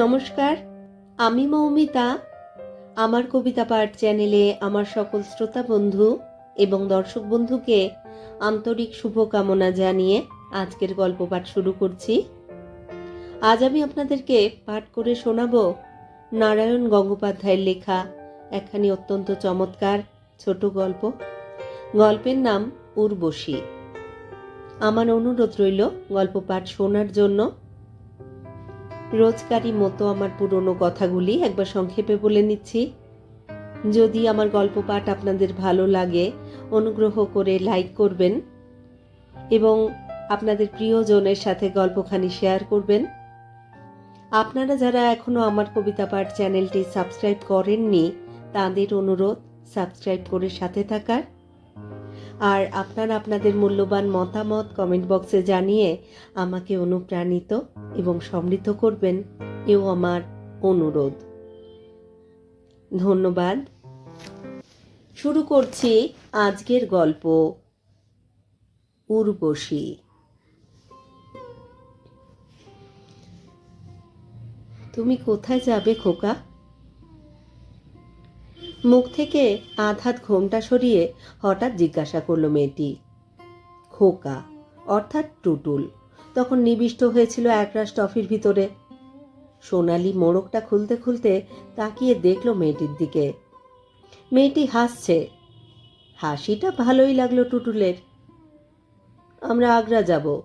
নমস্কার, আমি মৌমিতা। আমার কবিতা পাঠ চ্যানেলে আমার সকল শ্রোতা বন্ধু এবং দর্শক বন্ধুকে আন্তরিক শুভকামনা জানিয়ে আজকের গল্প পাঠ শুরু করছি। আজ আমি আপনাদেরকে পাঠ করে শোনাব নারায়ণ গঙ্গোপাধ্যায়ের লেখা একখানি অত্যন্ত চমৎকার, ছোট গল্প। গল্পের নাম উর্বশী। আমার অনুরোধ রইল গল্প পাঠ শোনার জন্য। রোজকারই মতো আমার পুরনো কথাগুলি একবার সংক্ষেপে বলে নিচ্ছি। যদি আমার গল্প পাঠ আপনাদের ভালো লাগে, অনুগ্রহ করে লাইক করবেন এবং আপনাদের প্রিয়জনের সাথে গল্পখানি শেয়ার করবেন। আপনারা যারা এখনও আমার কবিতা পাঠ চ্যানেলটি সাবস্ক্রাইব করেননি, তাদের অনুরোধ সাবস্ক্রাইব করে সাথে থাকার। আর আপনারা আপনাদের মূল্যবান মতামত কমেন্ট বক্সে জানিয়ে আমাকে অনুপ্রাণিত এবং সমৃদ্ধ করবেন এও আমার অনুরোধ। ধন্যবাদ। শুরু করছি আজকের গল্প, উর্বশী। তুমি কোথায় যাবে খোকা? মুখ থেকে আধাত ঘোমটা সরিয়ে হঠাৎ জিজ্ঞাসা করল মেয়েটি। খোকা, অর্থাৎ টুটুল, তখন নিবিষ্ট হয়েছিল একরাশ টফির ভিতরে। সোনালি মোড়কটা খুলতে খুলতে তাকিয়ে দেখল মেয়েটির দিকে। মেয়েটি হাসছে। হাসিটা ভালোই লাগল টুটুলের। আমরা আগ্রা যাব।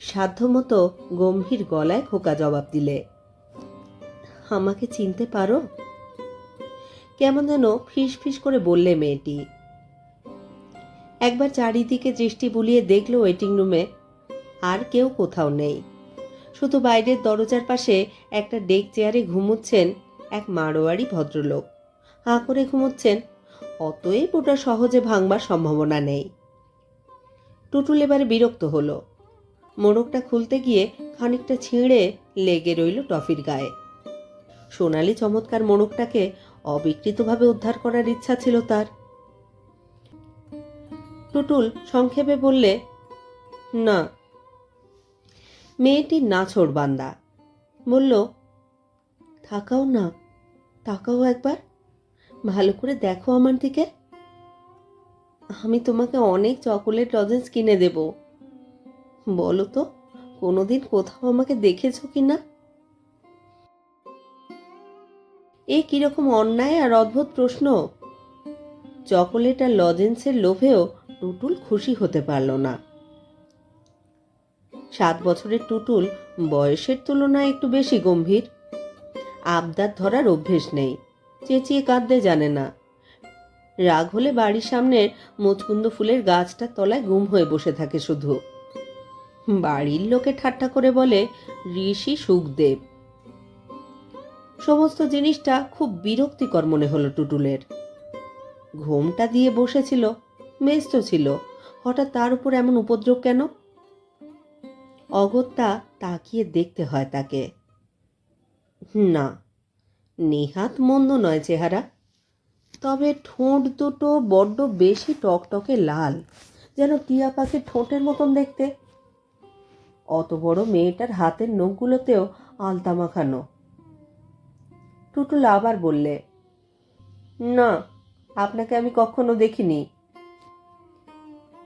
সাধ্যমতো গম্ভীর গলায় খোকা জবাব দিলে। আমাকে চিনতে পারো? কেমন যেন ফিস ফিস করে বললে মেয়েটি। একবার চারিদিকে দৃষ্টি বুলিয়ে দেখল ওয়েটিং রুমে আর কেউ কোথাও নেই। শুধু বাইরের দরজার পাশে একটা ডেক চেয়ারে ঘুমুচ্ছেন এক মারোয়ারি ভদ্রলোক। হাঁ করে ঘুমুচ্ছেন, অতএব ওটা সহজে ভাঙবার সম্ভাবনা নেই। টুটুল এবারে বিরক্ত হলো। মোড়কটা খুলতে গিয়ে খানিকটা ছিঁড়ে লেগে রইল টফির গায়ে। সোনালি চমৎকার মোড়কটাকে অবিকৃতভাবে উদ্ধার করার ইচ্ছা ছিল তার। টুটুল সংক্ষেপে বললে, না, মেয়েটি নাছোড় বান্দা। বলল, থাকাও না, তাকাও একবার, ভালো করে দেখো আমার দিকে। আমি তোমাকে অনেক চকোলেট লজেন্স কিনে দেব। বলো তো, কোনোদিন কোথাও আমাকে দেখেছ কি না এ কীরকম অন্যায় আর অদ্ভুত প্রশ্ন? চকোলেট আর লজেন্সের লোভেও টুটুল খুশি হতে পারল না। সাত বছরের টুটুল বয়সের তুলনায় একটু বেশি গম্ভীর। আবদার ধরার অভ্যেস নেই, চেঁচিয়ে কাঁদতে জানে না। রাগ হলে বাড়ির সামনের মুচকুন্দ ফুলের গাছটার তলায় গুম হয়ে বসে থাকে শুধু। বাড়ির লোকে ঠাট্টা করে বলে, ঋষি সুখদেব। সমস্ত জিনিসটা খুব বিরক্তিকর মনে হলো টুটুলের। ঘুমটা দিয়ে বসেছিল, মেস্ত ছিল। হঠাৎ তার উপর এমন উপদ্রব কেন? অগত্যা তাকিয়ে দেখতে হয় তাকে। না, নেহাত মন্দ নয় চেহারা। তবে ঠোঁট দুটো বড্ড বেশি টকটকে লাল, যেন টিয়া পাখির ঠোঁটের মতন দেখতে। অত বড় মেয়েটার হাতের নখগুলোতেও আলতা মাখানো টুটুল আবার বললে, না, আপনাকে আমি কখনো দেখিনি।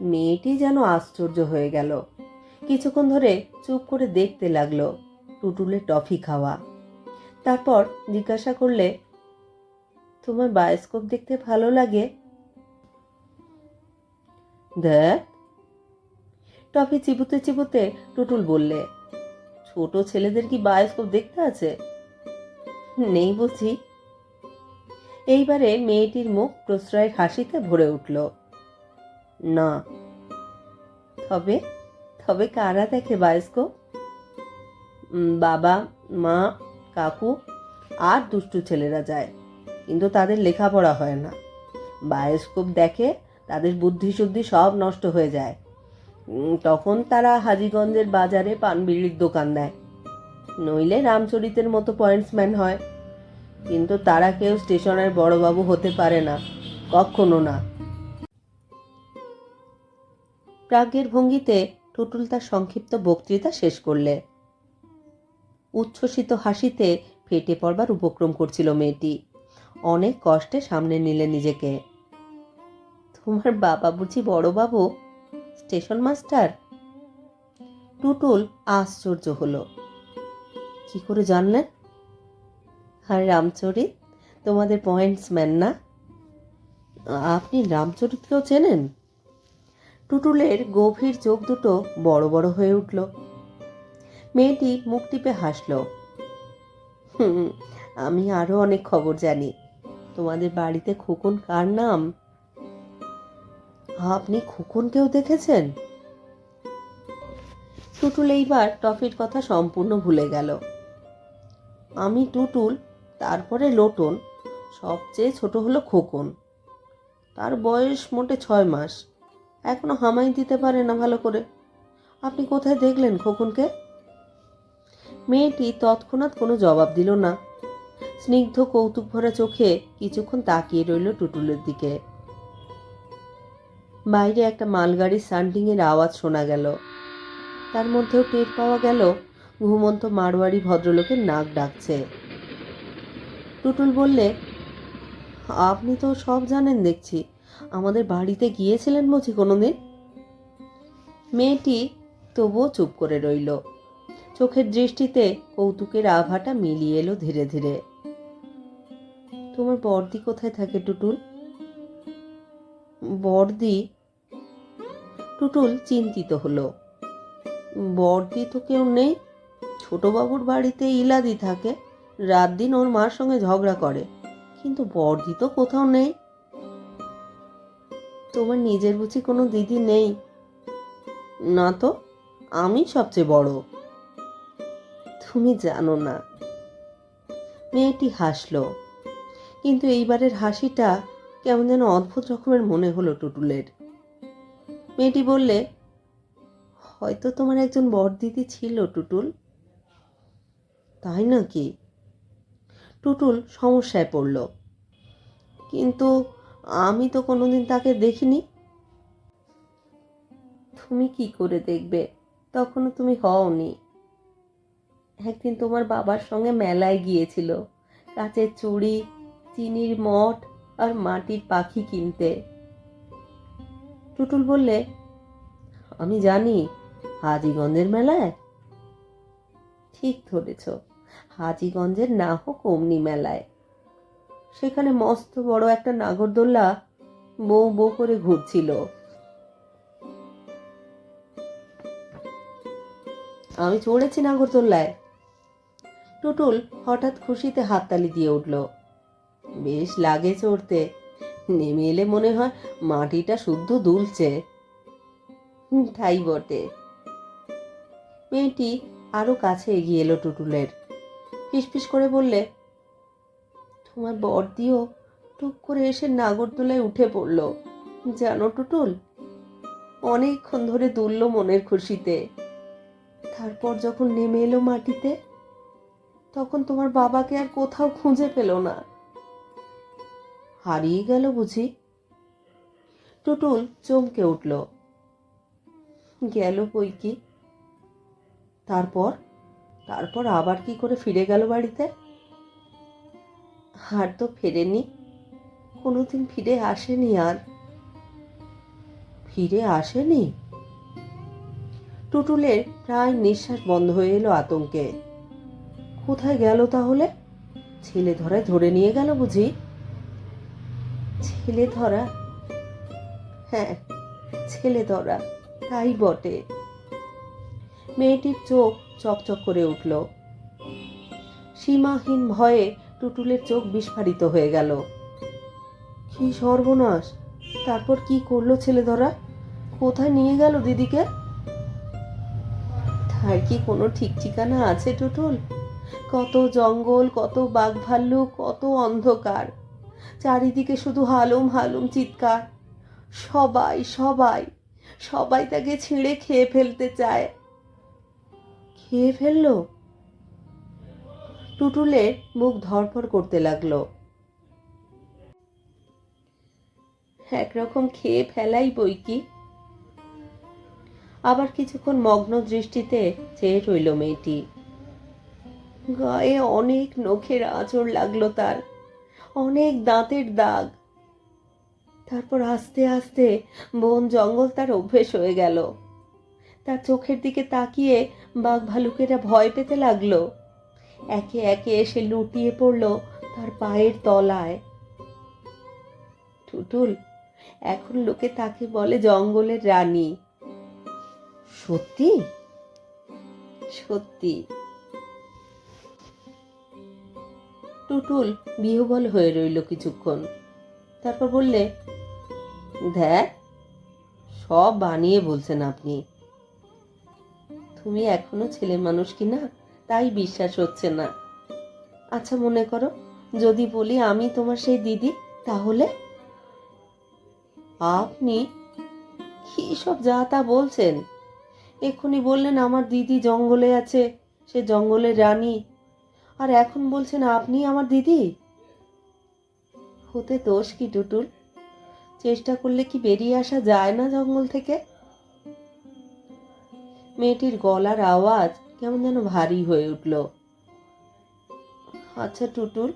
মেয়েটি যেন আশ্চর্য হয়ে গেল। কিছুক্ষণ ধরে চুপ করে দেখতে লাগল টুটুলের টফি খাওয়া। তারপর জিজ্ঞাসা করলে, তোমার বায়োস্কোপ দেখতে ভালো লাগে? দেখ। টফি চিবুতে চিবুতে টুটুল বললে, ছোট ছেলেদের কি বায়োস্কোপ দেখতে আছে? নেই বুঝি? এইবারে মেয়েটির মুখ প্রশ্রয়ের হাসিতে ভরে উঠল। না। তবে তবে কারা দেখে বায়োস্কোপ বাবা, মা, কাকু আর দুষ্টু ছেলেরা যায়। কিন্তু তাদের লেখাপড়া হয় না। বায়োস্কোপ দেখে তাদের বুদ্ধি শুদ্ধি সব নষ্ট হয়ে যায়। তখন তারা হাজিগঞ্জের বাজারে পান বিড়ির দোকান দেয়। নইলে রামচরিতের মতো পয়েন্টসম্যান হয়। কিন্তু তারা কেউ স্টেশনের বড়বাবু হতে পারে না, কখনো না। প্রাজ্ঞের ভঙ্গিতে টুটুল তার সংক্ষিপ্ত বক্তৃতা শেষ করলে। উচ্ছ্বসিত হাসিতে ফেটে পড়বার উপক্রম করছিল মেয়েটি। অনেক কষ্টে সামনে নিলে নিজেকে। তোমার বাবা বুঝি বড় বাবু স্টেশন মাস্টার? টুটুল আশ্চর্য হলো। কি করে জানলেন আর রামচরিত, তোমাদের পয়েন্টসম্যান না? আপনি রামচরিতকেও চেনেন? টুটুলের গভীর চোখ দুটো বড় বড় হয়ে উঠল। মেয়েটি মুখ টিপে হাসল। হুম, আমি আরও অনেক খবর জানি। তোমাদের বাড়িতে খোকন কার নাম? আপনি খোকনকেও দেখেছেন? টুটুল এইবার টফির কথা সম্পূর্ণ ভুলে গেল। আমি টুটুল, তারপরে লোটন, সবচেয়ে ছোট হলো খোকন। তার বয়স মোটে ছয় মাস। এখনও হামাই দিতে পারে না ভালো করে। আপনি কোথায় দেখলেন খোকনকে? মেয়েটি তৎক্ষণাৎ কোনো জবাব দিল না। স্নিগ্ধ কৌতুক ভরা চোখে কিছুক্ষণ তাকিয়ে রইল টুটুলের দিকে। বাইরে একটা মালগাড়ির সান্ডিংয়ের আওয়াজ শোনা গেল। তার মধ্যেও টের পাওয়া গেল ঘুমন্ত মারোয়ারি ভদ্রলোকের নাক ডাকছে। টুটুল বললে, আপনি তো সব জানেন দেখছি। আমাদের বাড়িতে গিয়েছিলেন বুঝি কোনোদিন? মেয়েটি তবুও চুপ করে রইল। চোখের দৃষ্টিতে কৌতুকের আভাটা মিলিয়ে এলো ধীরে ধীরে। তোমার বর্দি কোথায় থাকে টুটুল? বর্দি? টুটুল চিন্তিত হলো। বর্দি তো কেউ নেই? ছোটবাবুর বাড়িতে ইলাদি থাকে, রাত দিন ওর মার সঙ্গে ঝগড়া করে। কিন্তু বর্দি তো কোথাও নেই। তোমার নিজের বুঝি কোনো দিদি নেই? না তো আমি সবচেয়ে বড়। তুমি জানো না। মেয়েটি হাসলো। কিন্তু এইবারের হাসিটা কেমন যেন অদ্ভুত রকমের মনে হলো টুটুলের। মেয়েটি বললে, হয়তো তোমার একজন বড় দিদি ছিল টুটুল। তাই নাকি? টুটুল সমস্যায় পড়ল। কিন্তু আমি তো কোনোদিন তাকে দেখিনি। তুমি কি করে দেখবে? তখনও তুমি হওনি। একদিন তোমার বাবার সঙ্গে মেলায় গিয়েছিল। কাচের চুড়ি, চিনির মঠ আর মাটির পাখি কিনতে। টুটুল বললে, আমি জানি, হাজিগঞ্জের মেলায়? ঠিক ধরেছ। হাজিগঞ্জের না হোক অমনি মেলায়। সেখানে মস্ত বড় একটা নাগরদোল্লা বউ বউ করে ঘুরছিল। আমি চড়েছি নাগরদোল্লায়। টুটুল হঠাৎ খুশিতে হাততালি দিয়ে উঠল। বেশ লাগে চড়তে। নেমে এলে মনে হয় মাটিটা শুদ্ধ দুলছে। তাই বটে। মেয়েটি আরও কাছে এগিয়ে এলো টুটুলের। ফিসফিস করে বললে, তোমার বর্দিও টুক করে এসে নাগরদোলায় উঠে পড়ল। জানো টুটুল, অনেকক্ষণ ধরে দুলল মনের খুশিতে। তারপর যখন নেমে এলো মাটিতে, তখন তোমার বাবাকে আর কোথাও খুঁজে পেল না। হারিয়ে গেল বুঝি? টুটুল চমকে উঠল। গেল বই কি? তারপর? তারপর আবার কি করে ফিরে গেল বাড়িতে? আর তো ফেরেনি। কোনোদিন ফিরে আসেনি আর। ফিরে আসেনি? টুটুলের প্রায় নিঃশ্বাস বন্ধ হয়ে এলো আতঙ্কে। কোথায় গেল তাহলে? ছেলে ধরায় ধরে নিয়ে গেল বুঝি? ছেলে ধরা? হ্যাঁ ছেলে ধরা। তাই বটে। মেয়েটির চোখ চকচক করে উঠল। সীমাহীন ভয়ে টুটুলের চোখ বিস্ফারিত হয়ে গেল। কি সর্বনাশ! তারপর কি করল ছেলে ধরা কোথায় নিয়ে গেল দিদিকে? তার কি কোনো ঠিক ঠিকানা আছে টুটুল? কত জঙ্গল, কত বাঘ ভাল্লুক কত অন্ধকার। চারিদিকে শুধু হালুম হালুম চিৎকার। সবাই সবাই সবাই তাকে ছিঁড়ে খেয়ে ফেলতে চায়। খেয়ে ফেলল? টুটুলের মুখ ধরফর করতে লাগল। একরকম খেয়ে ফেলাই বই কি? আবার কিছুক্ষণ মগ্ন দৃষ্টিতে চেয়ে রইল মেয়েটি। গায়ে অনেক নখের আঁচড় লাগল তার, অনেক দাঁতের দাগ। তারপর আস্তে আস্তে বন জঙ্গল তার অভ্যেস হয়ে গেল। তার চোখের দিকে তাকিয়ে বাঘ ভালুকেরা ভয় পেতে লাগল। একে একে এসে লুটিয়ে পড়ল তার পায়ের তলায়। টুটুল, এখন লোকে তাকে বলে জঙ্গলের রানী। সত্যি? সত্যি। টুটুল বিহবল হয়ে রইল কিছুক্ষণ। তারপর বললে, দেখ, সব বানিয়ে বলছেন আপনি। তুমি এখনও ছেলে মানুষ কি না? তাই বিশ্বাস হচ্ছে না। আচ্ছা মনে করো, যদি বলি আমি তোমার সেই দিদি, তাহলে? আপনি? কি সব যা তা বলছেন? এক্ষুনি বললেন আমার দিদি জঙ্গলে আছে, সে জঙ্গলের রানী। আর এখন বলছেন আপনি আমার দিদি? হতে দোষ কি, টুটুল? চেষ্টা করলে কি বেরিয়ে আসা যায় না জঙ্গল থেকে? মেয়েটির গলার আওয়াজ কেমন যেন ভারী হয়ে উঠল। আচ্ছা টুটুল,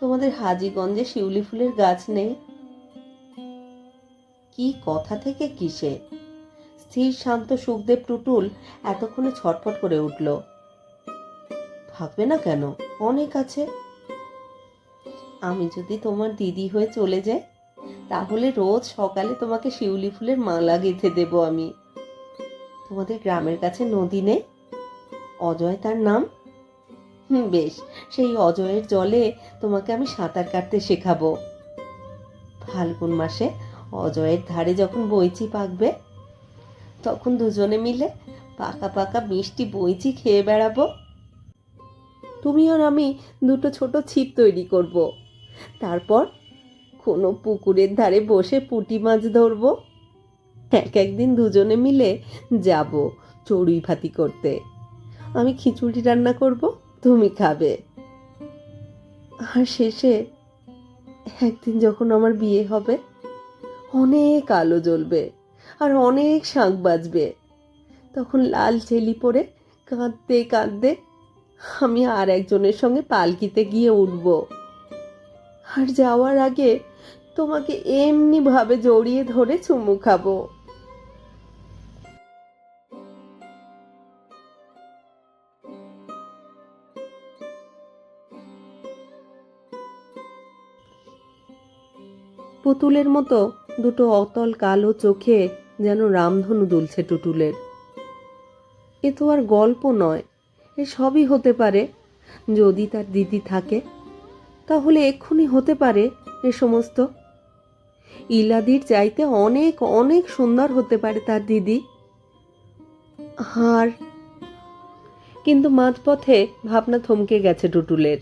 তোমাদের হাজিগঞ্জে শিউলি ফুলের গাছ নেই? কি কথা থেকে কিসে? স্থির, শান্ত সুখদেব টুটুল এতক্ষণে ছটফট করে উঠল। থাকবে না কেন? অনেক আছে। আমি যদি তোমার দিদি হয়ে চলে যাই, তাহলে রোজ সকালে তোমাকে শিউলি ফুলের মালা গেঁথে দেব আমি। তোমাদের গ্রামের কাছে নদী নেই? অজয় তার নাম? বেশ। সেই অজয়ের জলে তোমাকে আমি সাঁতার কাটতে শেখাবো। ফাল্গুন মাসে অজয়ের ধারে যখন বইচি পাকবে, তখন দুজনে মিলে পাকা পাকা মিষ্টি বইচি খেয়ে বেড়াবো। তুমি আর আমি দুটো ছোট ছিপ তৈরি করব। তারপর কোনো পুকুরের ধারে বসে পুঁটি মাছ ধরবো। এক একদিন দুজনে মিলে যাব চড়ুই ভাতি করতে। আমি খিচুড়ি রান্না করব, তুমি খাবে। আর শেষে একদিন যখন আমার বিয়ে হবে, অনেক আলো জ্বলবে আর অনেক শাঁখ বাজবে। তখন লাল চেলি পরে কাঁদতে কাঁদতে আমি আর একজনের সঙ্গে পালকিতে গিয়ে উঠব। আর যাওয়ার আগে তোমাকে এমনি ভাবে জড়িয়ে ধরে চুমু খাব। পুতুলের মতো দুটো অতল কালো চোখে যেন রামধনু দুলছে টুটুলের। এ তো আর গল্প নয়, এ সবই হতে পারে। যদি তার দিদি থাকে, তাহলে এক্ষুনি হতে পারে এ সমস্ত। ইলাদির চাইতে অনেক অনেক সুন্দর হতে পারে তার দিদি। আর কিন্তু মাঝপথে ভাবনা থমকে গেছে টুটুলের।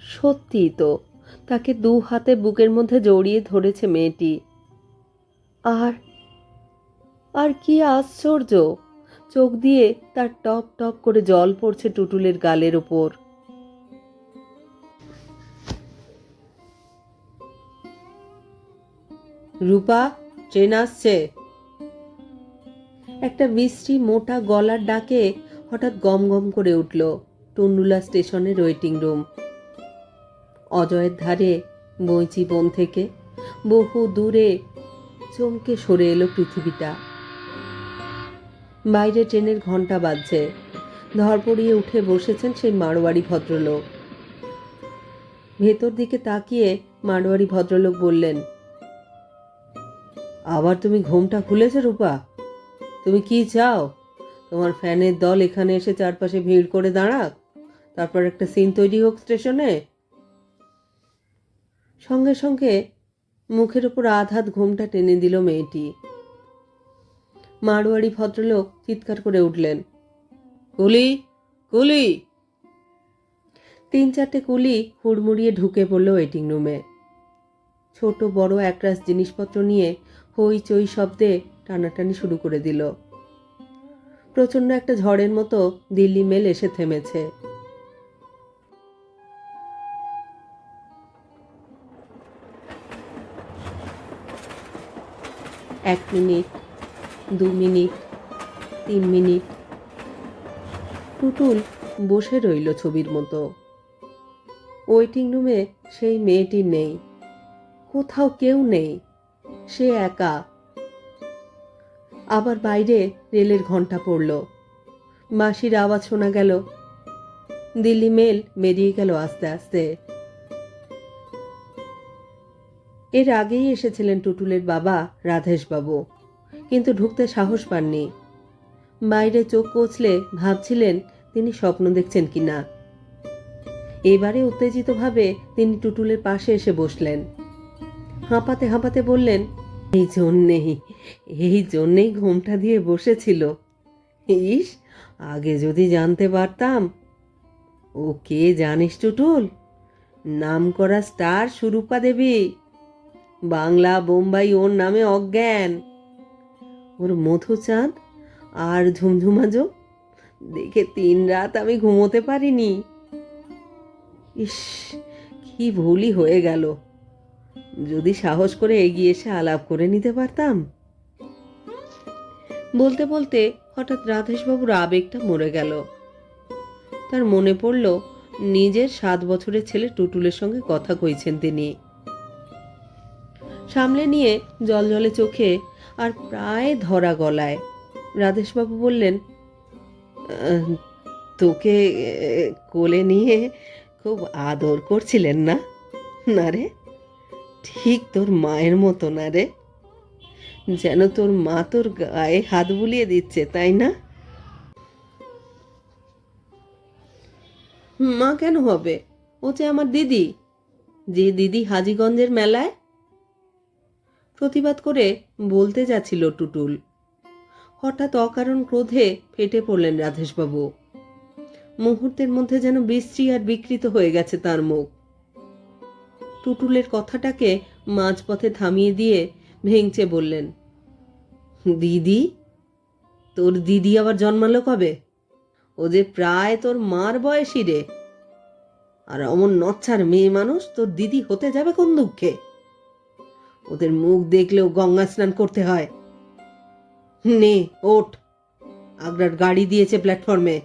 সত্যি তো তাকে দু হাতে বুকের মধ্যে জড়িয়ে ধরেছে মেয়েটি। আর আর কি আশ্চর্য! চোখ দিয়ে তার টপ টপ করে জল পড়ছে টুটুলের গালের ওপর। রূপা, ট্রেন আসছে। একটা মিষ্টি মোটা গলার ডাকে হঠাৎ গম গম করে উঠল। টুন্ডুলা স্টেশনের ওয়েটিং রুম। অজয়ের ধারে বইচি বন থেকে বহু দূরে চমকে সরে এলো পৃথিবীটা। বাইরে ট্রেনের ঘণ্টা বাজছে। ধরপড়িয়ে উঠে বসেছেন সেই মারোয়ারি ভদ্রলোক। ভেতর দিকে তাকিয়ে মারোয়ারি ভদ্রলোক বললেন, আবার তুমি ঘুমটা খুলেছো রূপা? তুমি কি চাও? তোমার ফ্যানের দল এখানে এসে চারপাশে ভিড় করে দাঁড়াক। তারপর একটা সিন তৈরি হোক স্টেশনে। সঙ্গে সঙ্গে মুখের ওপর আধ হাত ঘুমটা টেনে দিল মেয়েটি। মারোয়ারি ভদ্রলোক চিৎকার করে উঠলেন, কুলি কুলি! তিন চারটে কুলি হুড়মুড়িয়ে ঢুকে পড়ল ওয়েটিং রুমে ছোট, বড় একরাশ জিনিসপত্র নিয়ে হই চই শব্দে টানাটানি শুরু করে দিল। প্রচণ্ড একটা ঝড়ের মতো দিল্লি মেল এসে থেমেছে। এক মিনিট, দু মিনিট, তিন মিনিট। টুটুল বসে রইল ছবির মতো। ওয়েটিং রুমে সেই মেয়েটি নেই। কোথাও কেউ নেই। সে একা। আবার বাইরে রেলের ঘণ্টা পড়ল। মাসির আওয়াজ শোনা গেল। দিল্লি মেল বেরিয়ে গেল আস্তে আস্তে। এর আগেই এসেছিলেন টুটুলের বাবা রাধেশবাবু, কিন্তু ঢুকতে সাহস পাননি। বাইরে চোখ কচলে ভাবছিলেন তিনি স্বপ্ন দেখছেন কিনা। এবারে উত্তেজিতভাবে তিনি টুটুলের পাশে এসে বসলেন। হাঁপাতে হাঁপাতে বললেন, এই জন্যেই এই জন্যেই ঘুমটা দিয়ে বসেছিল। ইস, আগে যদি জানতে পারতাম। ও কে জানিস টুটুল? নাম করা স্টার সুরূপা দেবী। বাংলা, বোম্বাই, ওর নামে অজ্ঞান। ওর মধুচাঁদ আর ঝুমঝুমাজো দেখে তিন রাত আমি ঘুমোতে পারিনি। ইস, কি ভুলই হয়ে গেল। যদি সাহস করে এগিয়ে এসে আলাপ করে নিতে পারতাম। বলতে বলতে হঠাৎ রাধেশবাবুর আবেগটা মরে গেল। তার মনে পড়ল, নিজের সাত বছরের ছেলে টুটুলের সঙ্গে কথা কইছেন তিনি। সামলে নিয়ে জল জলে চোখে আর প্রায় ধরা গলায়। রাধেশবাবু বললেন তোকে কোলে নিয়ে খুব আদর করছিলেন না? না রে, ঠিক তোর মায়ের মতো না রে। যেন তোর মা তোর গায়ে হাত বুলিয়ে দিচ্ছে, তাই না? মা কেন হবে? ও যে আমার দিদি। যে দিদি হাজিগঞ্জের মেলায় প্রতিবাদ করে বলতে যাচ্ছিল টুটুল। হঠাৎ অকারণ ক্রোধে ফেটে পড়লেন রাধেশবাবু। মুহূর্তের মধ্যে যেন বিশ্রী আর বিকৃত হয়ে গেছে তার মুখ। টুটুলের কথাটাকে মাঝপথে থামিয়ে দিয়ে ভেঙচে বললেন, দিদি, তোর দিদি আবার জন্মালো কবে? ও যে প্রায় তোর মার বয়সী রে। আর অমন নচ্ছার মেয়ে মানুষ তোর দিদি হতে যাবে কোন দুঃখে? ওদের মুখ দেখলেও গঙ্গা স্নান করতে হয়। নে ওঠ। আগ্রার গাড়ি দিয়েছে প্ল্যাটফর্মে।